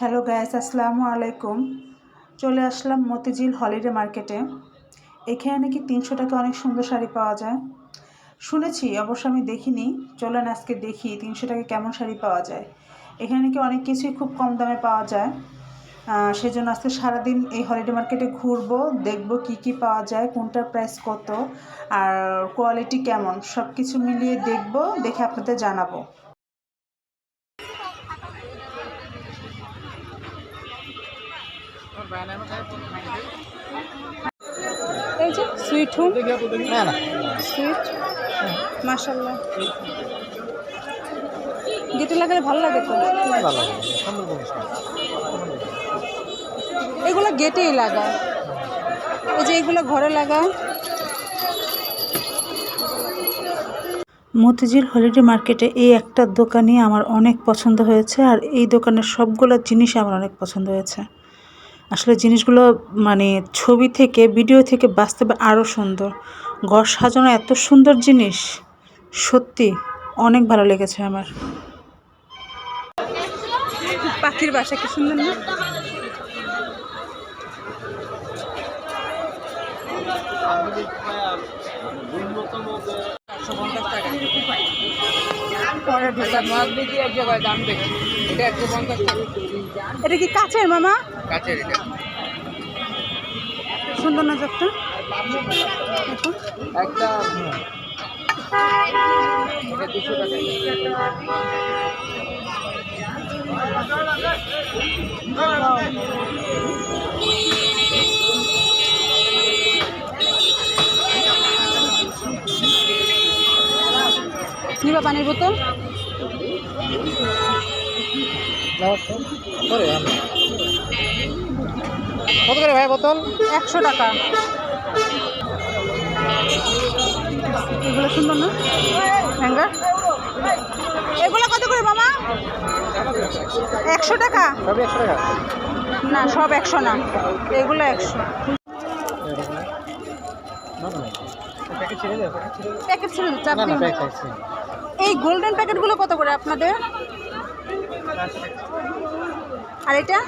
Hello gas আসসালামু আলাইকুম। চলে আসলাম মতিঝিল হলিডে মার্কেটে। এখানে নাকি তিনশো টাকা অনেক সুন্দর শাড়ি পাওয়া যায়। শুনেছি অবশ্য আমি দেখিনি। চলেন আজকে দেখি তিনশো টাকা কেমন শাড়ি পাওয়া যায়। এখানে নাকি অনেক কিছুই খুব কম দামে পাওয়া যায়। আহ, সেজন্য আজকে সারাদিন এই হলিডে মার্কেটে ঘুরবো দেখব কি কি পাওয়া যায় কোনটার প্রাইস কত আর কোয়ালিটি কেমন সব কিছু মিলিয়ে দেখব দেখে আপনাদের জানাব। এই যে সুইট হোম সুইট মাশাল্লাহ গেটে লাগালে ভালো লাগে তো? লাগে। এগুলো গেটেই লাগায় এই যে এগুলো ঘরে লাগায় মতিঝিল হলিডে মার্কেটে এই একটা দোকানই আমার অনেক পছন্দ হয়েছে আর এই দোকানের সবগুলো জিনিস আমার অনেক পছন্দ হয়েছে। আসলে জিনিসগুলো মানে ছবি থেকে ভিডিও থেকে বাস্তবে আরও সুন্দর। ঘর সাজানো এত সুন্দর জিনিস, সত্যি অনেক ভালো লেগেছে আমার। পাখির বাসা কি সুন্দর না? পরে ঢোকা মাছ বেশি এক জায়গায় দাম বেশি এটা কি কাছের মামা? কাছের এটা। সুন্দর না একটা একটা নিবা পানির বোতল? কত করে ভাই বোতল? একশো টাকা। এগুলো সুন্দর না? হ্যাঙ্গার? এগুলো কত করে মামা? একশো টাকা? না সব একশো না। এগুলো একশো। প্যাকেট ছিল। প্যাকেট এই গোল্ডেন প্যাকেটগুলো কত করে আপনাদের? আর এটা?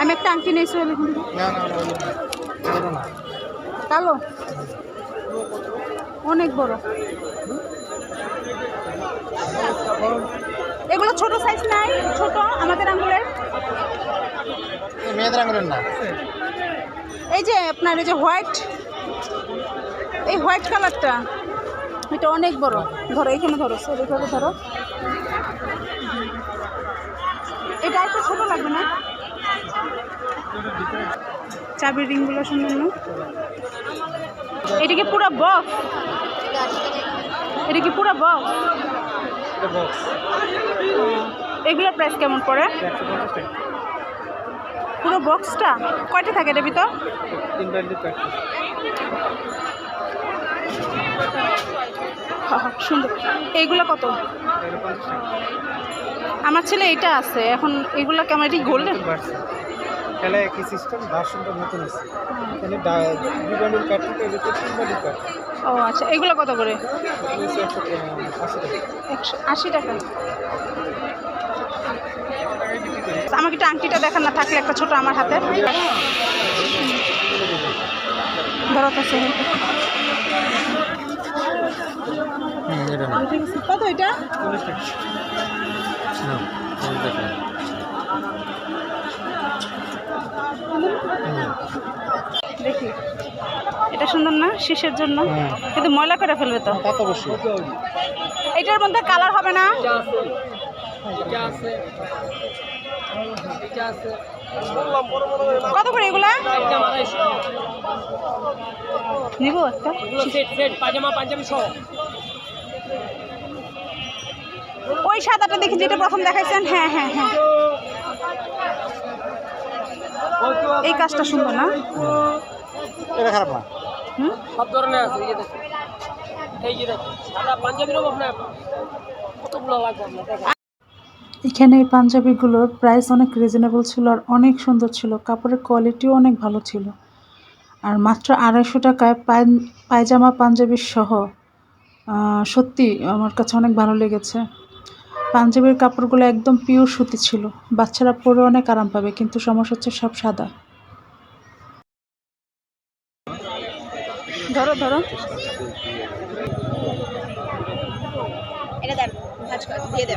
আমি একটা আংটি নিয়েছি বলে। কিন্তু। না না না। ওগুলো না। কালো অনেক বড়। এগুলো ছোট সাইজ নাই ছোট আমাদের আঙ্গুলের মেয়েদের আঙুলের না। এই যে আপনার এই যে হোয়াইট এই হোয়াইট কালারটা এটা অনেক বড়। ধরো এখানে ধরো এইভাবে ধরো। এটা একটা ছোট লাগবে না? চাবির রিংগুলো সুন্দর না? এটা কি পুরো বক্স? এটা কি পুরো বক্স? এগুলোর প্রাইস কেমন পড়ে? পুরো বক্সটা? কয়টা থাকে এটার ভিতর? তিন সুন্দর। এইগুলো কত? আমার ছেলে এটা আছে এখন এগুলো কেমন এটি গোল্ডেন একই সিস্টেম ভার্সনটা নতুন আছে। এখানে থাকে ও আচ্ছা এগুলো কত করে? একশো আশি টাকা। আমাকে একটা আংটিটা দেখান না থাকলে একটা ছোট আমার হাতে। ধরো তো সে হুম এটা না। কত এটা? চল্লিশ টাকা না চল্লিশ টাকা দেখি। এটা সুন্দর না শীষের জন্য? কিন্তু ময়লা করে ফেলবে তো। তা তো অবশ্যই। এটার মধ্যে কালার হবে না? কত করে এগুলা? নিবো একটা। ওই সাদাটা দেখি যেটা প্রথম দেখাইছেন হ্যাঁ হ্যাঁ হ্যাঁ। এই কাজটা সুন্দর না? এটা খারাপ না। সব ধরনের আছে এই যে দেখুন। এই যে দেখুন সাদা পাঞ্জাবিরও আপনার কতগুলো লাগবে আপনার? এখানে এই পাঞ্জাবিগুলোর প্রাইস অনেক রিজনেবল ছিল আর অনেক সুন্দর ছিল। কাপড়ের কোয়ালিটিও অনেক ভালো ছিল। আর মাত্র আড়াইশো টাকায় পায়জামা পাঞ্জাবি সহ সত্যি আমার কাছে অনেক ভালো লেগেছে। পাঞ্জাবির কাপড়গুলো একদম পিওর সুতি ছিল। বাচ্চারা পরে অনেক আরাম পাবে কিন্তু সমস্যা হচ্ছে সব সাদা। ধরো ধরো। এটা দেন ভাজ করে দিয়ে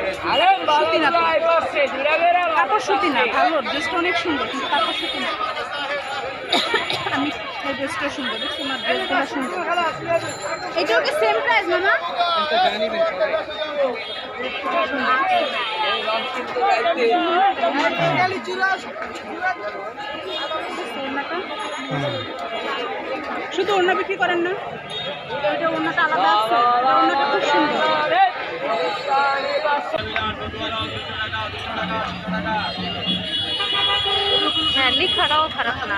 অনেক সুন্দর শুধু অন্য বিক্রি করেন না? অন্যটা আলাদা আছে অন্যটা খুব সুন্দর। হ্যাঁ লিখাটাও খারাপ না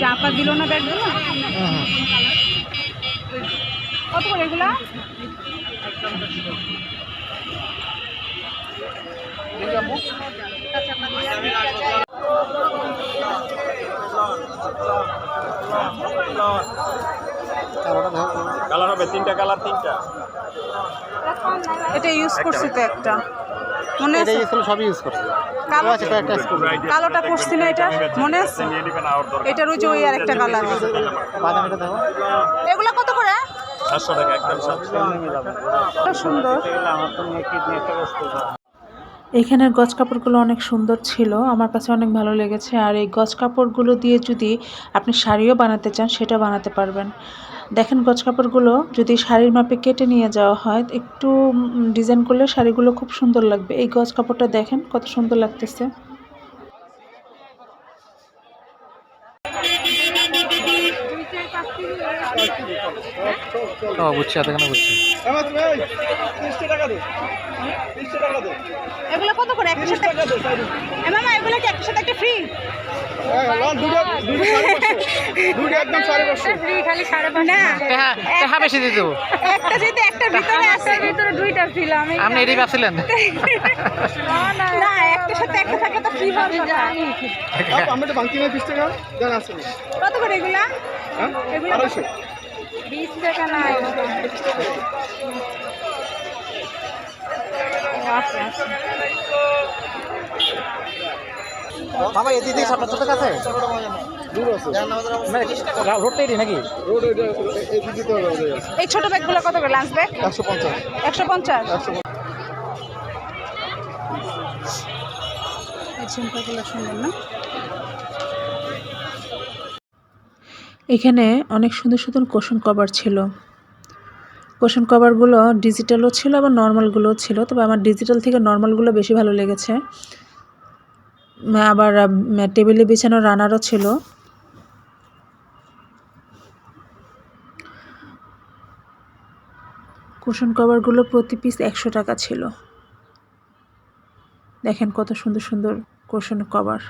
চাপা দিল না ব্যাগগুলো কত করে এগুলা কালার হবে তিনটা কালার তিনটা। এটা ইউজ করছি তো একটা। মনে এটা আছে? ইউজ সবই ইউজ করছে। কালো আছে কয়েকটা কালোটা করছি না এটা? মনে আছে? এটার ওই যে ওই আর একটা কালার। বাদামিটা দেখো। এগুলো কত করে? সাতশো টাকা একদম সাতশো। এটা সুন্দর। আমার তো কিডনি বস্তু এখানের গজ কাপড়গুলো অনেক সুন্দর ছিল আমার কাছে অনেক ভালো লেগেছে। আর এই গজ কাপড়গুলো দিয়ে যদি আপনি শাড়িও বানাতে চান সেটা বানাতে পারবেন। দেখেন গজ কাপড়গুলো যদি শাড়ির মাপে কেটে নিয়ে যাওয়া হয় একটু ডিজাইন করলে শাড়িগুলো খুব সুন্দর লাগবে। এই গজ কাপড়টা দেখেন কত সুন্দর লাগতেছে। ও বুঝছি এতখানে বুঝছি। এগুলো কত করে? একশো টাকা। মামা এগুলো কি একশো টাকা ফ্রি আপনি এটাই ভাবছিলেন কত করে এগুলা আড়াইশো বিশ টাকা না আচ্ছা আচ্ছা বাবা এদিকে ছোট কাছে রোডটা এটি নাকি? এই ছোট ব্যাগগুলো কত করে লাঞ্চ ব্যাগ একশো পঞ্চাশ। একশো পঞ্চাশ? ঝুমকাগুলো সুন্দর না? এখানে অনেক সুন্দর সুন্দর কোশন কভার ছিল। কোশন কভারগুলো ডিজিটালও ছিল আবার নর্মালগুলোও ছিল। তবে আমার ডিজিটাল থেকে নর্মালগুলো বেশি ভালো লেগেছে। আবার টেবিলে বিছানো রানারও ছিল। কুশন কভারগুলো প্রতি পিস একশো টাকা ছিল। দেখেন কত সুন্দর সুন্দর কুশন কভার।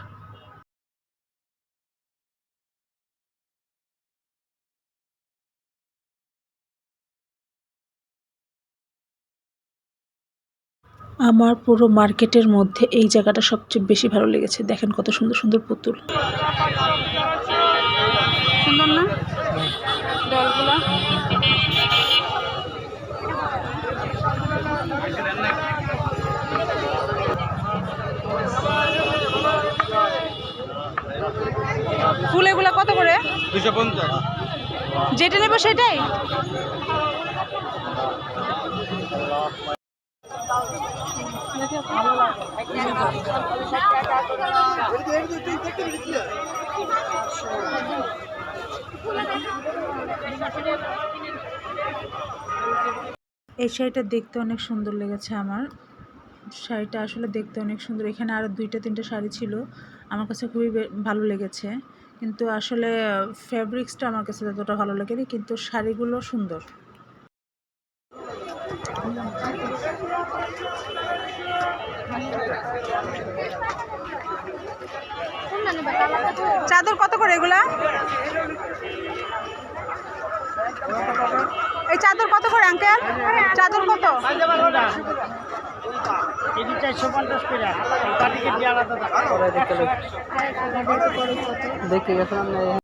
আমার পুরো মার্কেটের মধ্যে এই জায়গাটা সবচেয়ে বেশি ভালো লেগেছে। দেখেন কত সুন্দর সুন্দর পুতুল। সুন্দর না? ডলগুলো ফুল এগুলো কত করে? দুশো পঞ্চাশ। যেটা নেব সেটাই? এই শাড়িটা দেখতে অনেক সুন্দর লেগেছে আমার। শাড়িটা আসলে দেখতে অনেক সুন্দর। এখানে আরও দুইটা, তিনটা শাড়ি ছিল। আমার কাছে খুবই ভালো লেগেছে। কিন্তু আসলে ফ্যাব্রিক্সটা আমার কাছে ততটা ভালো লাগেনি, কিন্তু শাড়িগুলো সুন্দর। চাদর কত করে এগুলা? এই চাদর কত করে আঙ্কেল? চাদর কত? দেখতে গেছিলাম